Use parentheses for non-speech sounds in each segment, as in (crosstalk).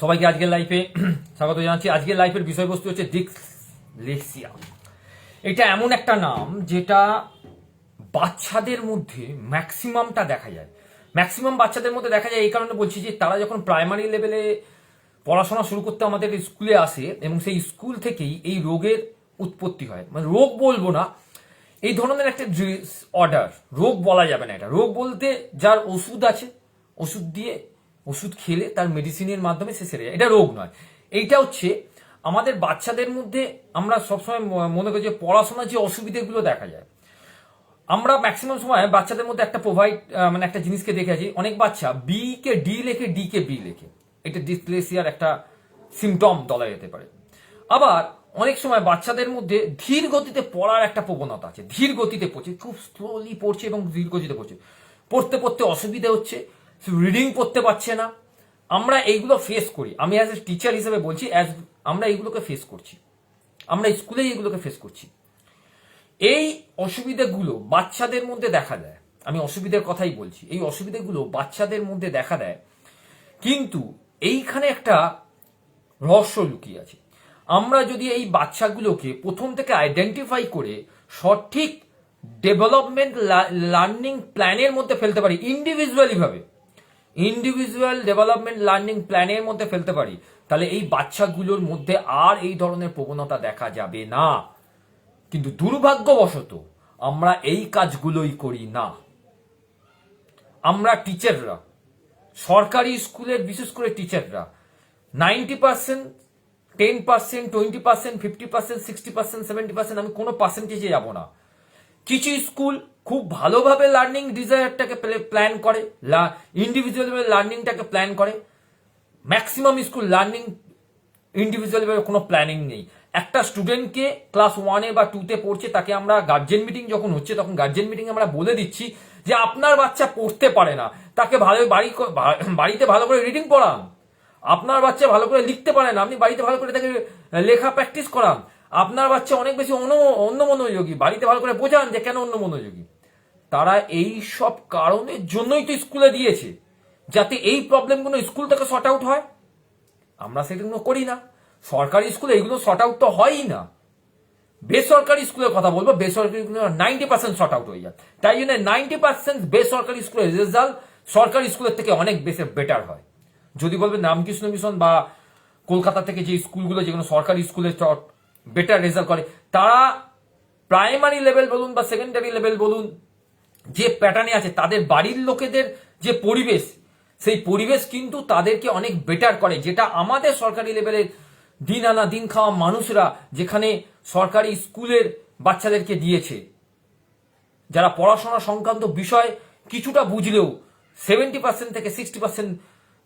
সবাইকে আজকের লাইফে (clears throat) স্বাগত জানাচ্ছি। আজকের লাইফের বিষয়বস্তু হচ্ছে ডিক্সলেক্সিয়া এটা এমন একটা নাম যেটা বাচ্চাদের মধ্যে ম্যাক্সিমামটা দেখা যায়। ম্যাক্সিমাম বাচ্চাদের মধ্যে দেখা যায় এই কারণে বলছি যে তারা যখন প্রাইমারি লেভেলে পড়াশোনা শুরু করতে আমাদের স্কুলে আসে এবং সেই স্কুল থেকেই এই রোগের উৎপত্তি হয়। মানে রোগ বলব না, এই ধরনের একটা অর্ডার রোগ বলা যাবে না এটা। রোগ বলতে যার ওষুধ আছে, ওষুধ দিয়ে ওষুধ খেলে তার মেডিসিনের মাধ্যমে সে সেরে যায়। এটা রোগ নয়। এইটা হচ্ছে আমাদের বাচ্চাদের মধ্যে আমরা সবসময় মনে করি যে পড়াশোনার যে অসুবিধেগুলো দেখা যায়। আমরা ম্যাক্সিমাম সময় বাচ্চাদের মধ্যে একটা প্রোভাইড মানে একটা জিনিসকে দেখে আছি অনেক বাচ্চা বি কে ডি লেখে ডি কে বি লেখে। এটা ডিসপ্লেসিয়ার একটা সিমটম বলা যেতে পারে। আবার অনেক সময় বাচ্চাদের মধ্যে ধীর গতিতে পড়ার একটা প্রবণতা আছে। ধীর গতিতে পড়ছে, খুব স্লোলি পড়ছে এবং ধীর গতিতে পড়ছে। পড়তে পড়তে অসুবিধা হচ্ছে। রিডিং করতে পারছে না। আমরা এইগুলো ফেস করি। আমি অ্যাজ এ টিচার হিসেবে বলছি অ্যাজ আমরা এইগুলোকে ফেস করছি। আমরা স্কুলে এইগুলোকে ফেস করছি। এই অসুবিধাগুলো বাচ্চাদের মধ্যে দেখা দেয়। আমি অসুবিধার কথাই বলছি। এই অসুবিধাগুলো বাচ্চাদের মধ্যে দেখা দেয়। কিন্তু এইখানে একটা রহস্য লুকিয়ে আছে। আমরা যদি এই বাচ্চাগুলোকে প্রথম থেকে আইডেন্টিফাই করে সঠিক ডেভেলপমেন্ট লার্নিং প্ল্যানের মধ্যে ফেলতে পারি ইন্ডিভিজুয়ালি ভাবে ইন্ডিভিজুয়াল ডেভেলপমেন্ট লার্নিং প্ল্যানের মধ্যে ফেলতে পারি। তাহলে এই বাচ্চাগুলোর মধ্যে আর এই ধরনের প্রবণতা দেখা যাবে না। কিন্তু দুর্ভাগ্যবশত আমরা এই কাজগুলোই করি না। আমরা টিচাররা সরকারি স্কুলের বিশেষ করে টিচাররা ninety percent ten percent twenty percent fifty percent sixty percent seventy percent আমি কোনো পার্সেন্টেজে যাব না। কিছু স্কুল খুব ভালোভাবে লার্নিং ডিজায়ারটাকে প্ল্যান করে ইন্ডিভিজুয়াল লার্নিংটাকে প্ল্যান করে। ম্যাক্সিমাম স্কুল লার্নিং ইন্ডিভিজুয়াল কোনো প্ল্যানিং নেই। একটা স্টুডেন্টকে ক্লাস ওয়ানে বা টুতে পড়ছে, তাকে আমরা গার্জেন মিটিং যখন হচ্ছে, তখন গার্জেন মিটিং আমরা বলে দিচ্ছি যে, আপনার বাচ্চা পড়তে পারে না। তাকে ভালো বাড়ি বাড়িতে ভালো করে রিডিং পড়ান। আপনার বাচ্চা ভালো করে লিখতে পারে না। আপনি বাড়িতে ভালো করে তাকে লেখা প্র্যাকটিস করান। আপনার বাচ্চা অনেক বেশি অন্য অন্য মনোযোগী বাড়িতে ভালো করে বোঝান যে কেন অন্য মনোযোগী তারা এই সব কারণের জন্যই তো স্কুলে দিয়েছে, যাতে এই প্রবলেমগুলো স্কুল থেকে শর্ট আউট হয়। আমরা সেগুলো করি না। সরকারি স্কুলে এগুলো শর্ট আউট তো হয়ই না। বেসরকারি স্কুলের কথা বলব, বেসরকারি স্কুলে নাইনটি পার্সেন্ট শর্ট আউট হয়ে যায়। তাই জন্য নাইনটি পার্সেন্ট বেসরকারি স্কুলের রেজাল্ট সরকারি স্কুলের থেকে অনেক বেশি বেটার হয়। যদি বলবেন রামকৃষ্ণ মিশন বা কলকাতা থেকে যে স্কুলগুলো যেগুলো সরকারি স্কুলে বেটার রেজাল্ট করে। তারা প্রাইমারি লেভেল বলুন বা সেকেন্ডারি লেভেল বলুন, যে প্যাটার্নে আছে, তাদের বাড়ির লোকেদের যে পরিবেশ, সেই পরিবেশ কিন্তু তাদেরকে অনেক বেটার করে, যেটা আমাদের সরকারি লেভেলের দিন আনা, দিন খাওয়া মানুষরা যেখানে সরকারি স্কুলের বাচ্চাদেরকে দিয়েছে। যারা পড়াশোনা সংক্রান্ত বিষয় কিছুটা বুঝলেও সেভেন্টি পার্সেন্ট থেকে সিক্সটি পার্সেন্ট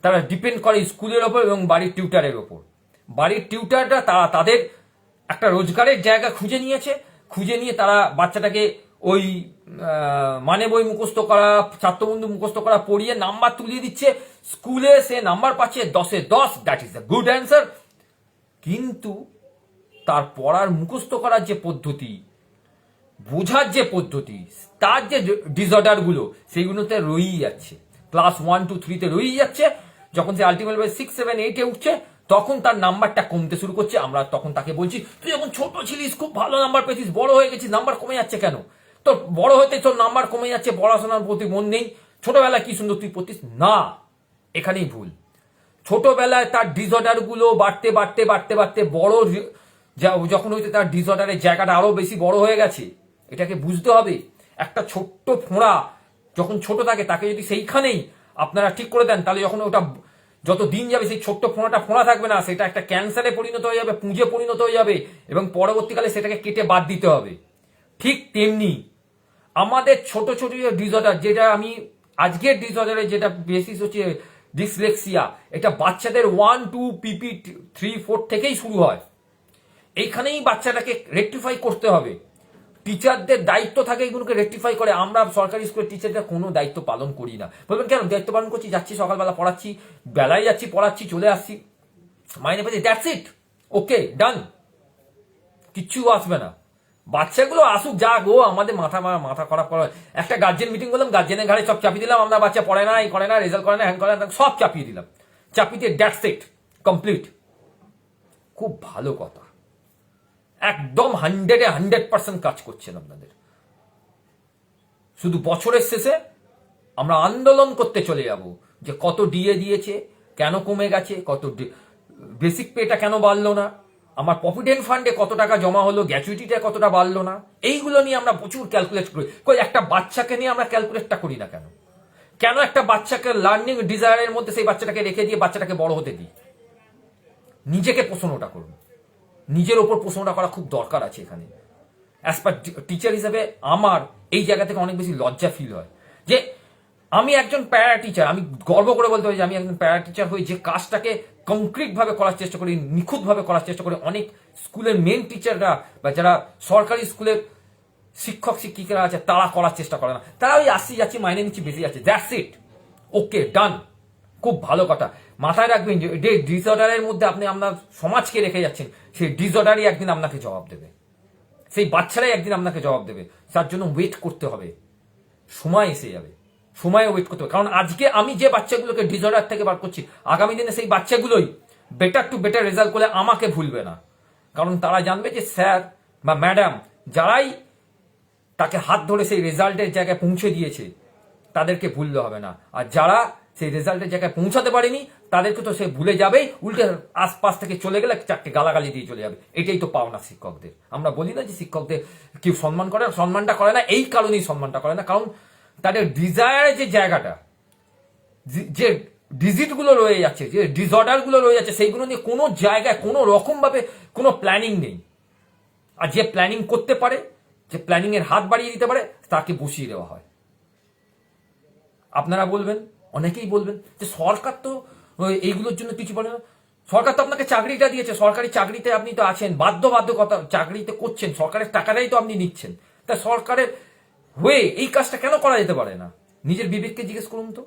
তারা ডিপেন্ড করে স্কুলের ওপর এবং বাড়ির টিউটারের ওপর। বাড়ির টিউটাররা তারা তাদের একটা রোজগারের জায়গা খুঁজে নিয়েছে, খুঁজে নিয়ে তারা বাচ্চাটাকে ওই মানে বই মুখস্থ করা, ছাত্রবন্ধু মুখস্থ করা পড়িয়ে নাম্বার তুলিয়ে দিচ্ছে। স্কুলে সে নাম্বার পাচ্ছে দশে দশ that is the good answer কিন্তু তার পড়ার মুখস্থ করার যে পদ্ধতি, বোঝার যে পদ্ধতি, তার যে ডিসঅর্ডারগুলো, সেইগুলোতে রয়েই যাচ্ছে। ক্লাস ওয়ান টু থ্রিতে রয়েই যাচ্ছে। যখন সে আলটিমেট সিক্স সেভেন এইটে উঠছে তখন তার নাম্বারটা কমতে শুরু করছে, আমরা তখন তাকে বলছি, তুই যখন ছোট ছিলিস, খুব ভালো নাম্বার পেয়েছিস, বড় হয়ে গেছিস, নাম্বার কমে যাচ্ছে কেন? তোর বড় হতে তোর নাম্বার কমে যাচ্ছে, পড়াশোনার প্রতি মন নেই। ছোটবেলায় কি সুন্দর তুই পড়তিস? না, এখানেই ভুল। ছোটবেলায় তার ডিসঅর্ডারগুলো বাড়তে বাড়তে বাড়তে বাড়তে বড় যখন হইতে তার ডিসঅর্ডারের জায়গাটা আরও বেশি বড় হয়ে গেছে, এটাকে বুঝতে হবে। একটা ছোট্ট ফোঁড়া যখন ছোট থাকে, তাকে যদি সেইখানেই আপনারা ঠিক করে দেন, তাহলে যখন ওটা যত দিন যাবে সেই ছোট্ট ফোঁড়াটা ফোঁড়া থাকবে না, সেটা একটা ক্যান্সারে পরিণত হয়ে যাবে, পুঁজে পরিণত হয়ে যাবে এবং পরবর্তীকালে সেটাকে কেটে বাদ দিতে হবে। ঠিক তেমনি আমাদের ছোট ছোট ডিসঅর্ডার যেটা আমি আজকের ডিসঅর্ডারে যেটা বেসিস হচ্ছে ডিসলেক্সিয়া এটা বাচ্চাদের one two PP three four থেকেই শুরু হয়। এইখানেই বাচ্চাটাকে রেকটিফাই করতে হবে। টিচারদের দায়িত্ব থাকে এগুলোকে রেক্টিফাই করে। আমরা সরকারি স্কুলের টিচারদের কোনো দায়িত্ব পালন করি না। বলবেন কেন? দায়িত্ব পালন করছি, যাচ্ছি সকালবেলা, পড়াচ্ছি, বেলায় যাচ্ছি, পড়াচ্ছি, চলে আসছি। মাইনে পেয়েছি দ্যাটস ইট ওকে ডান কিচ্ছু আসবে না। বাচ্চাগুলো আসুক যাক ও আমাদের মাথা মাথা খারাপ করা একটা গার্জেন মিটিং করলাম গার্জেনের ঘাড়ে সব চাপিয়ে দিলাম, আমরা বাচ্চা পড়ে না এই করে না রেজাল্ট করে না হ্যাং করে না সব চাপিয়ে দিলাম। দিয়ে দ্যাটস ইট কমপ্লিট খুব ভালো কথা। একদম হান্ড্রেডে হান্ড্রেড পার্সেন্ট কাজ করছেন আপনাদের। শুধু বছরের শেষে আমরা আন্দোলন করতে চলে যাব, যে কত ডিএ দিয়েছে, কেন কমে গেছে, কত বেসিক পেটা কেন বাড়লো না, আমার প্রভিডেন্ট ফান্ডে কত টাকা জমা হলো, গ্র্যাচুইটিটা কতটা বাড়লো না, এইগুলো নিয়ে আমরা প্রচুর ক্যালকুলেট করি। কই, একটা বাচ্চাকে নিয়ে আমরা ক্যালকুলেটটা করি না কেন? কেন একটা বাচ্চাকে লার্নিং ডিজায়ারের মধ্যে সেই বাচ্চাটাকে রেখে দিয়ে বাচ্চাটাকে বড় হতে দিই? নিজেকে পোষণটা করুন। নিজের ওপর প্রশ্নটা করা খুব দরকার আছে এখানে। অ্যাজ পার টিচার হিসেবে আমার এই জায়গা থেকে অনেক বেশি লজ্জা ফিল হয়। যে আমি একজন প্যারা টিচার আমি গর্ব করে বলতে পারি যে আমি একজন প্যারা টিচার হয়ে যে কাজটাকে কংক্রিট ভাবে করার চেষ্টা করি, নিখুঁত ভাবে করার চেষ্টা করি, অনেক স্কুলের মেন টিচাররা বা যারা সরকারি স্কুলের শিক্ষক, শিক্ষিকারা আছে, তারা করার চেষ্টা করে না। তারা ওই আসি যাচ্ছি, মাইনে নিচ্ছি বেশি যাচ্ছে। দ্যাটস ইট ওকে ডান খুব ভালো কথা। মাথায় রাখবেন যে ডিসঅর্ডারের মধ্যে আপনি আপনার সমাজকে রেখে যাচ্ছেন, সেই ডিসঅর্ডারই একদিন আপনাকে জবাব দেবে। সেই বাচ্চারাই একদিন আপনাকে জবাব দেবে। তার জন্য ওয়েট করতে হবে। সময় এসে যাবে। সময় ওয়েট করতে হবে। কারণ আজকে আমি যে বাচ্চাগুলোকে ডিসঅর্ডার থেকে বার করছি, আগামী দিনে সেই বাচ্চাগুলোই বেটার টু বেটার রেজাল্ট করলে আমাকে ভুলবে না। কারণ তারা জানবে যে স্যার বা ম্যাডাম যারাই তাকে হাত ধরে সেই রেজাল্টের জায়গায় পৌঁছে দিয়েছে, তাদেরকে ভুললে হবে না। আর যারা সেই রেজাল্টের জায়গায় পৌঁছাতে পারেনি তাদেরকে তো সে ভুলে যাবেই, উল্টে আশপাশ থেকে চলে গেলে চারটে গালাগালি দিয়ে চলে যাবে। এটাই তো পাওনা শিক্ষকদের। আমরা বলি না যে শিক্ষকদের কেউ সম্মান করে, সম্মানটা করে না, এই কারণেই সম্মানটা করে না। কারণ তাদের ডিজায়ারের যে জায়গাটা, যে- যে ডিজিটগুলো রয়ে যাচ্ছে, যে ডিসঅর্ডারগুলো রয়ে যাচ্ছে, সেইগুলো নিয়ে কোনো জায়গায়, কোনো রকম ভাবে কোনো প্ল্যানিং নেই। আর যে প্ল্যানিং করতে পারে, যে প্ল্যানিং এর হাত বাড়িয়ে দিতে পারে, তাকে বসিয়ে দেওয়া হয়। আপনারা বলবেন, অনেকেই বলবেন যে সরকার তো এইগুলোর জন্য কিছু বলে না। সরকার তো আপনাকে চাকরিটা দিয়েছে, সরকারি চাকরিতে আপনি তো আছেন বাধ্য বাধ্যকতা চাকরিতে করছেন, সরকারের টাকাটাই তো আপনি নিচ্ছেন। তা সরকারের হয়ে এই কাজটা কেন করা যেতে পারে না? নিজের বিবেককে জিজ্ঞেস করুন তো।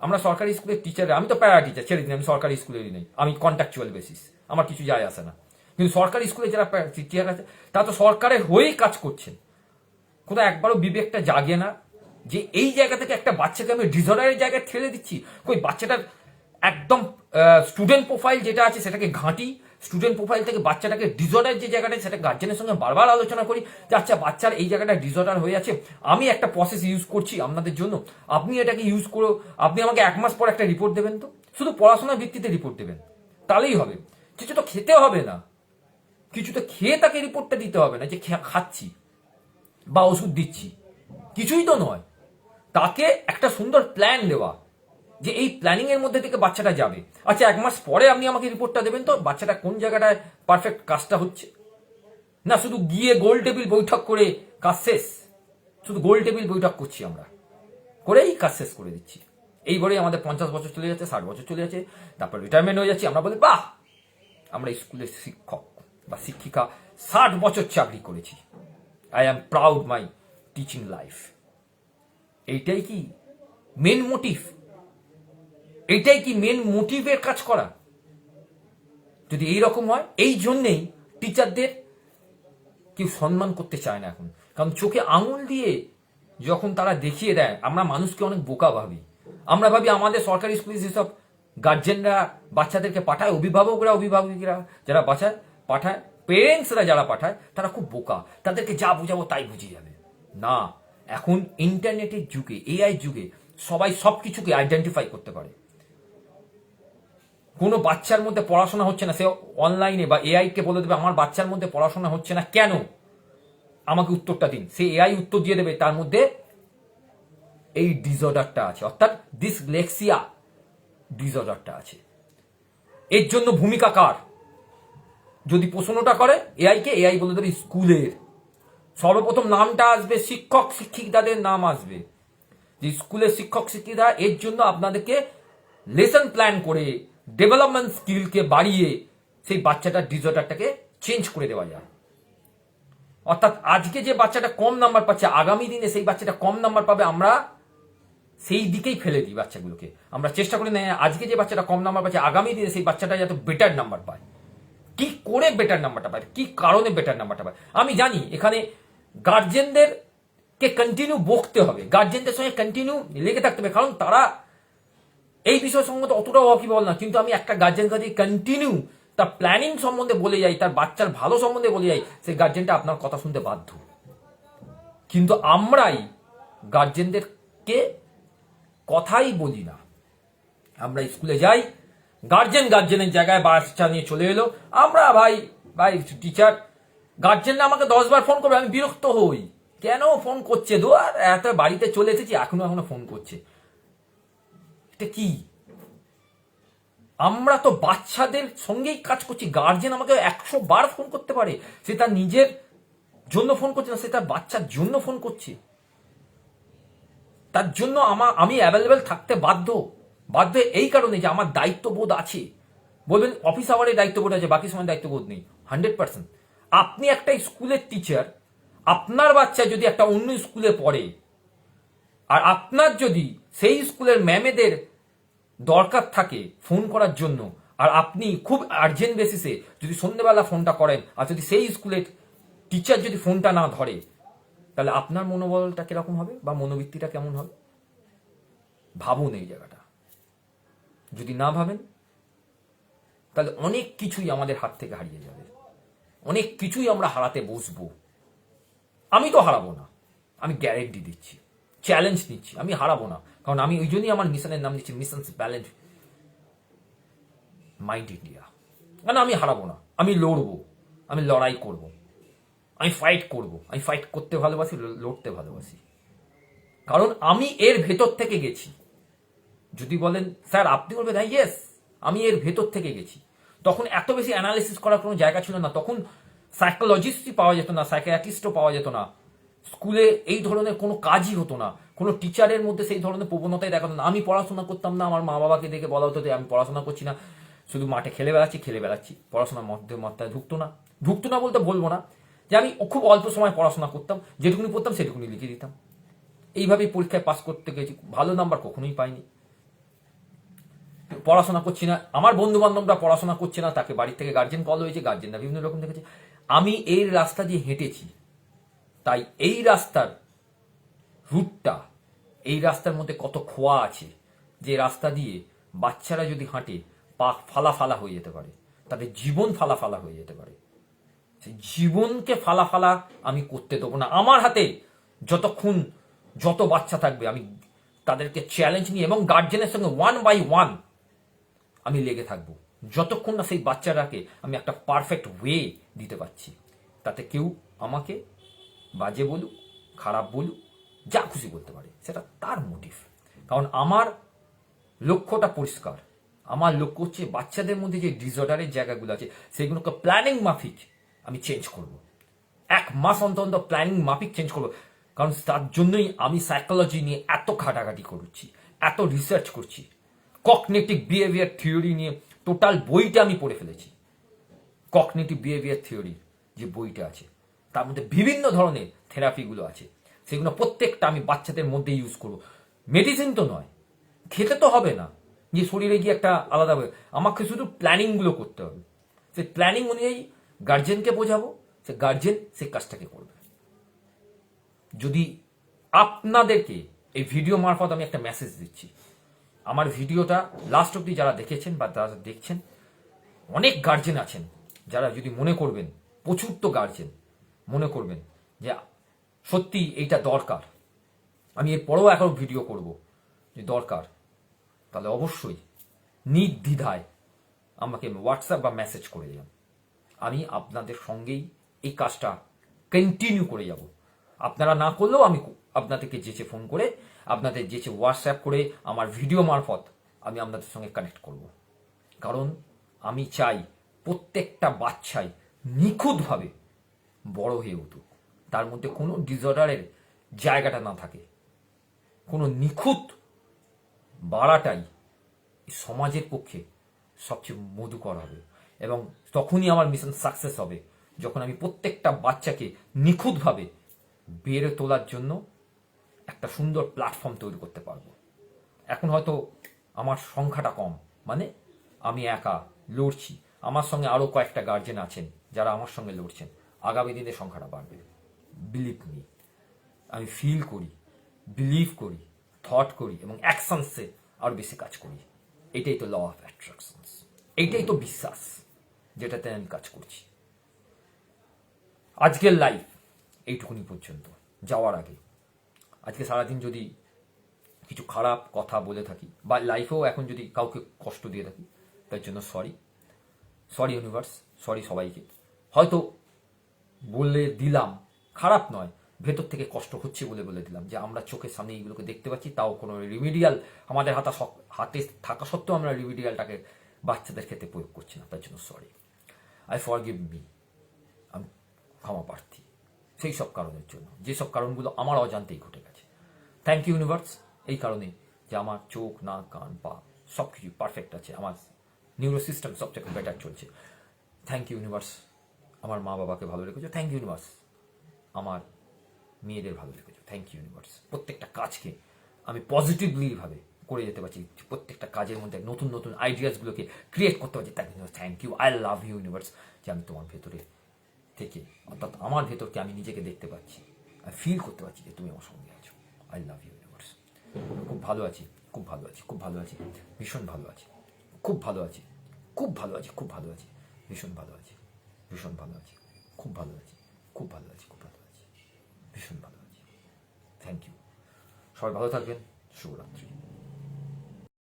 আমরা সরকারি স্কুলের টিচার আমি তো প্যারা টিচার ছেড়ে দিন, আমি সরকারি স্কুলেরই নেই, আমি কন্ট্রাকচুয়াল বেসিস আমার কিছু যায় আসে না। কিন্তু সরকারি স্কুলে যারা টিচার আছে, তারা তো সরকারের হয়েই কাজ করছেন। কোথাও একবারও বিবেকটা জাগে না যে এই জায়গা থেকে একটা বাচ্চাকে আমি ডিসঅর্ডারের জায়গায় ঠেলে দিচ্ছি। কই, বাচ্চাটার একদম স্টুডেন্ট প্রোফাইল যেটা আছে সেটাকে ঘাঁটি স্টুডেন্ট প্রোফাইল থেকে বাচ্চাটাকে ডিসঅর্ডার যে জায়গাটা সেটা গার্জেনের সঙ্গে বারবার আলোচনা করি যে আচ্ছা বাচ্চার এই জায়গাটা ডিসঅর্ডার হয়ে আছে, আমি একটা প্রসেস ইউজ করছি আপনাদের জন্য, আপনি এটাকে ইউজ করো, আপনি আমাকে এক মাস পর একটা রিপোর্ট দেবেন তো? শুধু পড়াশোনার ভিত্তিতে রিপোর্ট দেবেন, তাহলেই হবে। কিছু তো খেতে হবে না। কিছু তো খেয়ে তাকে রিপোর্টটা দিতে হবে না যে খাচ্ছি বা ওষুধ দিচ্ছি। কিছুই তো নয়। তাকে একটা সুন্দর প্ল্যান দেওয়া। যে এই প্ল্যানিং এর মধ্যে থেকে বাচ্চাটা যাবে। আচ্ছা এক মাস পরে আপনি আমাকে রিপোর্টটা দেবেন তো, বাচ্চাটা কোন জায়গাটায় পারফেক্ট কাজটা হচ্ছে? না, শুধু গিয়ে গোল টেবিল বৈঠক করে কাজ শেষ? শুধু গোল টেবিল বৈঠক করছি আমরা। করেই কাজ শেষ করে দিচ্ছি। এইবারেই আমাদের পঞ্চাশ বছর চলে যাচ্ছে, ষাট বছর চলে যাচ্ছে, তারপর রিটায়ারমেন্ট হয়ে যাচ্ছে। আমরা বলি, বাহ! আমরা স্কুলের শিক্ষক বা শিক্ষিকা ষাট বছর চাকরি করেছি। I am proud my teaching life এইটাই কি মেন মোটিভ এইটাই কি মেন মোটিভের কাজ করা? যদি এই রকম হয়, এই জন্যেই টিচারদের কেউ সম্মান করতে চায় না এখন। কারণ চোখে আঙুল দিয়ে যখন তারা দেখিয়ে দেয়, আমরা মানুষকে অনেক বোকা ভাবি। আমরা ভাবি আমাদের সরকারি স্কুলে যেসব গার্জেনরা বাচ্চাদেরকে পাঠায়, অভিভাবকরা অভিভাবকরা, যারা বাচ্চা পাঠায় পেরেন্টসরা যারা পাঠায়, তারা খুব বোকা। তাদেরকে যা বুঝাবো তাই বুঝিয়ে যাবে। না, এখন ইন্টারনেটের যুগে এআই যুগে সবাই সব কিছুকে আইডেন্টিফাই করতে পারে। কোনো বাচ্চার মধ্যে পড়াশোনা হচ্ছে না, সে অনলাইনে বা এআই কে বলে দেবে, আমার বাচ্চার মধ্যে পড়াশোনা হচ্ছে না কেন? আমাকে উত্তরটা দিন। সে এআই উত্তর দিয়ে দেবে, তার মধ্যে এই ডিসঅর্ডারটা আছে। অর্থাৎ ডিসলেক্সিয়া ডিসঅর্ডারটা আছে। এর জন্য ভূমিকা কার? যদি প্রশ্নটা করে এআই কে এআই বলে দেবে, স্কুলের। সর্বপ্রথম নামটা আসবে শিক্ষক শিক্ষিকাদের নাম আসবে। যে স্কুলের শিক্ষক শিক্ষিকা, এর জন্য আপনাদেরকে লেসন প্ল্যান করে ডেভেলপমেন্ট স্কিলকে বাড়িয়ে সেই বাচ্চাটার ডিসঅর্ডারটাকে চেঞ্জ করে দেওয়া যায়। অর্থাৎ আজকে যে বাচ্চাটা কম নাম্বার পাচ্ছে, আগামী দিনে সেই বাচ্চাটা কম নাম্বার পাবে, আমরা সেই দিকেই ফেলে দিই বাচ্চাগুলোকে। আমরা চেষ্টা করি না, আজকে যে বাচ্চাটা কম নাম্বার পাচ্ছে, আগামী দিনে সেই বাচ্চাটা যাতে বেটার নাম্বার পায়। কি করে বেটার নাম্বারটা পায়? কি কারণে বেটার নাম্বারটা পায়? আমি জানি, এখানে গার্জেনদের কে কন্টিনিউ বকতে হবে। গার্জেনদের সঙ্গে কন্টিনিউ লেগে থাকতে হবে, কারণ তারা এই বিষয় সম্বন্ধে অতটাও ওয়াকিবল না। কিন্তু আমি একটা গার্জেন কাছে কন্টিনিউ তার প্ল্যানিং সম্বন্ধে বলে যাই, তার বাচ্চার ভালো সম্বন্ধে বলে যাই, সেই গার্জেনটা আপনার কথা শুনতে বাধ্য। কিন্তু আমরাই গার্জেনদেরকে কথাই বলি না। আমরা স্কুলে যাই গার্জেন গার্জেনের জায়গায় বাচ্চা নিয়ে চলে এলো। আমরা ভাই ভাই টিচার গার্জেনরা আমাকে দশ বার ফোন করবে, আমি বিরক্ত হই। কেন ফোন করছে? দো আর এত বাড়িতে চলে এসেছি, এখনও এখনও ফোন করছে। এটা কি? আমরা তো বাচ্চাদের সঙ্গেই কাজ করছি। গার্জেন আমাকে একশো বার ফোন করতে পারে। সে তার নিজের জন্য ফোন করছে না, সে তার বাচ্চার জন্য ফোন করছে। তার জন্য আমার আমি অ্যাভেলেবেল থাকতে বাধ্য। বাধ্য এই কারণে যে আমার দায়িত্ববোধ আছে। বলবেন অফিস আওয়ারে দায়িত্ববোধ আছে, বাকি সময় দায়িত্ববোধ নেই। হান্ড্রেড পার্সেন্ট আপনি একটা স্কুলের টিচার আপনার বাচ্চা যদি একটা অন্য স্কুলে পড়ে, আর আপনার যদি সেই স্কুলের ম্যামেদের দরকার থাকে ফোন করার জন্য। আর আপনি খুব আর্জেন্ট বেসিসে যদি সন্ধ্যেবেলা ফোনটা করেন, আর যদি সেই স্কুলের টিচার যদি ফোনটা না ধরে, তাহলে আপনার মনোবলটা কীরকম হবে বা মনোবৃত্তিটা কেমন হবে? ভাবুন এই জায়গাটা। যদি না ভাবেন, তাহলে অনেক কিছুই আমাদের হাত থেকে হারিয়ে যাবে। অনেক কিছুই আমরা হারাতে বসবো। আমি তো হারাবো না। আমি গ্যারেন্টি দিচ্ছি। চ্যালেঞ্জ নিচ্ছি, আমি হারাবো না। কারণ আমি ওই জন্যই আমার মিশনের নাম দিচ্ছি মিশন ব্যালেন্স মাইন্ড ইন্ডিয়া মানে আমি হারাবো না, আমি লড়বো, আমি লড়াই করব। আমি ফাইট করব, আমি ফাইট করতে ভালোবাসি লড়তে ভালোবাসি। কারণ আমি এর ভেতর থেকে গেছি। যদি বলেন, স্যার, আপনি বলবেন হ্যাঁ ইয়েস আমি এর ভেতর থেকে গেছি। তখন এত বেশি অ্যানালিসিস করার কোনো জায়গা ছিল না। তখন সাইকোলজিস্টই পাওয়া যেত না সাইকিয়াট্রিস্টও পাওয়া যেত না। স্কুলে এই ধরনের কোনো কাজই হতো না। কোনো টিচারের মধ্যে সেই ধরনের প্রবণতাই দেখাতো না। আমি পড়াশোনা করতাম না, আমার মা বাবাকে দেখে বলা হতো যে, আমি পড়াশোনা করছি না। শুধু মাঠে খেলে বেড়াচ্ছি খেলে বেড়াচ্ছি। পড়াশোনার মধ্যে মাত্রায় ঢুকতো না। ঢুকতো না বলতে বলব না। যে, আমি খুব অল্প সময় পড়াশোনা করতাম, যেটুকুনি পড়তাম সেটুকুনি লিখে দিতাম। এইভাবেই পরীক্ষায় পাস করতে গেছি। ভালো নাম্বার কখনোই পাইনি। পড়াশোনা করছি না। আমার বন্ধু বান্ধবরা পড়াশোনা করছে না, তাকে বাড়ি থেকে গার্জেন কল হয়েছে গার্জেনরা বিভিন্ন রকম দেখেছে। আমি এই রাস্তা দিয়ে হেঁটেছি। তাই এই রাস্তার রুটটা এই রাস্তার মধ্যে কত খোয়া আছে, যে রাস্তা দিয়ে বাচ্চারা যদি হাঁটে, পা ফালা ফালা হয়ে যেতে পারে, তাদের জীবন ফালা ফালা হয়ে যেতে পারে। সেই জীবনকে ফালা ফালা আমি করতে দেবো না। আমার হাতে যতক্ষণ যত বাচ্চা থাকবে, আমি তাদেরকে চ্যালেঞ্জ নিয়ে এবং গার্জেনের সঙ্গে ওয়ান বাই ওয়ান আমি লেগে থাকব। যতক্ষণ না সেই বাচ্চাটাকে আমি একটা পারফেক্ট ওয়ে দিতে পারছি, তাতে কেউ আমাকে বাজে বলুক, খারাপ বলুক, যা খুশি বলতে পারে, সেটা তার মোটিভ কারণ আমার লক্ষ্যটা পরিষ্কার। আমার লক্ষ্য হচ্ছে বাচ্চাদের মধ্যে যে ডিসঅর্ডারের জায়গাগুলো আছে, সেগুলোকে প্ল্যানিং মাফিক আমি চেঞ্জ করব। এক মাস অন্তর অন্তর প্ল্যানিং মাফিক চেঞ্জ করব। কারণ তার জন্যই আমি সাইকোলজি নিয়ে এত ঘাটাঘাটি করছি, এত রিসার্চ করছি। কগনেটিভ বিহেভিয়ার থিওরি নিয়ে টোটাল বইটা আমি পড়ে ফেলেছি। কগনেটিভ বিহেভিয়ার থিওরি যে বইটা আছে। তার মধ্যে বিভিন্ন ধরনের থেরাপিগুলো আছে। সেগুলো প্রত্যেকটা আমি বাচ্চাদের মধ্যে ইউজ করব। মেডিসিন তো নয়। খেতে তো হবে না। যে শরীরে গিয়ে একটা আলাদা আমাকে শুধু প্ল্যানিংগুলো করতে হবে। সেই প্ল্যানিং অনুযায়ী গার্জেনকে বোঝাবো, সে গার্জেন সে কাজটাকে করবে। যদি আপনাদেরকে এই ভিডিও মারফত আমি একটা মেসেজ দিচ্ছি, আমার ভিডিওটা লাস্ট অব্দি যারা দেখেছেন বা যারা দেখছেন, অনেক গার্জেন আছেন, যারা যদি মনে করবেন, প্রচুর তো গার্জেন মনে করবেন যে সত্যি এইটা দরকার। আমি এরপরেও এখন ভিডিও করব যে দরকার। তাহলে অবশ্যই নির্দ্বিধায় আমাকে হোয়াটসঅ্যাপ বা মেসেজ করে যান আমি আপনাদের সঙ্গেই এই কাজটা কন্টিনিউ করে যাব। আপনারা না করলেও আমি আপনাদেরকে যেচে ফোন করে, আপনাদের যেচে হোয়াটসঅ্যাপ করে আমার ভিডিও মারফত আমি আপনাদের সঙ্গে কানেক্ট করব। কারণ আমি চাই প্রত্যেকটা বাচ্চাই নিখুঁতভাবে বড় হয়ে উঠুক। তার মধ্যে কোনো ডিসঅর্ডারের জায়গাটা না থাকে। কোনো নিখুঁত বাড়াটাই সমাজের পক্ষে সবচেয়ে মধুকর হবে এবং তখনই আমার মিশন সাকসেস হবে, যখন আমি প্রত্যেকটা বাচ্চাকে নিখুঁতভাবে বেড়ে তোলার জন্য একটা সুন্দর প্ল্যাটফর্ম তৈরি করতে পারব। এখন হয়তো আমার সংখ্যাটা কম মানে আমি একা লড়ছি। আমার সঙ্গে আরও কয়েকটা গার্জেন আছেন যারা আমার সঙ্গে লড়ছেন। আগামী দিনে সংখ্যাটা বাড়বে। বিলিভ মি আমি ফিল করি বিলিভ করি থট করি এবং অ্যাকশনসে আরও বেশি কাজ করি। এটাই তো ল অফ অ্যাট্রাকশনস এইটাই তো বিশ্বাস যেটাতে আমি কাজ করছি। আজকের লাইফ এইটুকুনি পর্যন্ত। যাওয়ার আগে, আজকে সারাদিন যদি কিছু খারাপ কথা বলে থাকি বা লাইফেও এখন যদি কাউকে কষ্ট দিয়ে থাকি, তার জন্য সরি সরি ইউনিভার্স সরি সবাইকে। হয়তো বলে দিলাম। খারাপ নয়। ভেতর থেকে কষ্ট হচ্ছে বলে বলে দিলাম যে আমরা চোখের সামনে এইগুলোকে দেখতে পাচ্ছি, তাও কোনো রিমিডিয়াল আমাদের হাতা হাতে থাকা সত্ত্বেও আমরা রিমিডিয়ালটাকে বাচ্চাদের ক্ষেত্রে প্রয়োগ করছি না। তার জন্য sorry I forgive me আমি ক্ষমা প্রার্থী। সেই সব কারণের জন্য। যেসব কারণগুলো আমার অজান্তেই ঘটে গেছে। থ্যাংক ইউ ইউনিভার্স এই কারণে যে আমার চোখ, নাক, কান, পা সব কিছু পারফেক্ট আছে। আমার নিউরো সিস্টেম সব বেটার চলছে। থ্যাংক ইউ ইউনিভার্স আমার মা বাবাকে ভালো রেখেছো থ্যাংক ইউ ইউনিভার্স আমার মেয়েদের ভালো রেখেছো থ্যাংক ইউ ইউনিভার্স প্রত্যেকটা কাজকে আমি পজিটিভলিভাবে করে যেতে পারছি। প্রত্যেকটা কাজের মধ্যে নতুন নতুন আইডিয়াসগুলোকে ক্রিয়েট করতে পারছি। তার জন্য thank you I love you universe যে আমি তোমার ভেতরে থেকে, অর্থাৎ আমার ভেতরকে আমি নিজেকে দেখতে পাচ্ছি। আর ফিল করতে পারছি যে তুমি আমার সঙ্গে আছো। আই লাভ ইউ ইউনিভার্স খুব ভালো আছি, খুব ভালো আছি, খুব ভালো আছি। ভীষণ ভালো আছি। খুব ভালো আছি। খুব ভালো আছি, খুব ভালো আছি। ভীষণ ভালো আছি। ভীষণ ভালো আছি খুব ভালো আছি খুব ভালো আছি খুব ভালো আছি ভীষণ ভালো আছি থ্যাংক ইউ সবাই ভালো থাকবেন শুভরাত্রি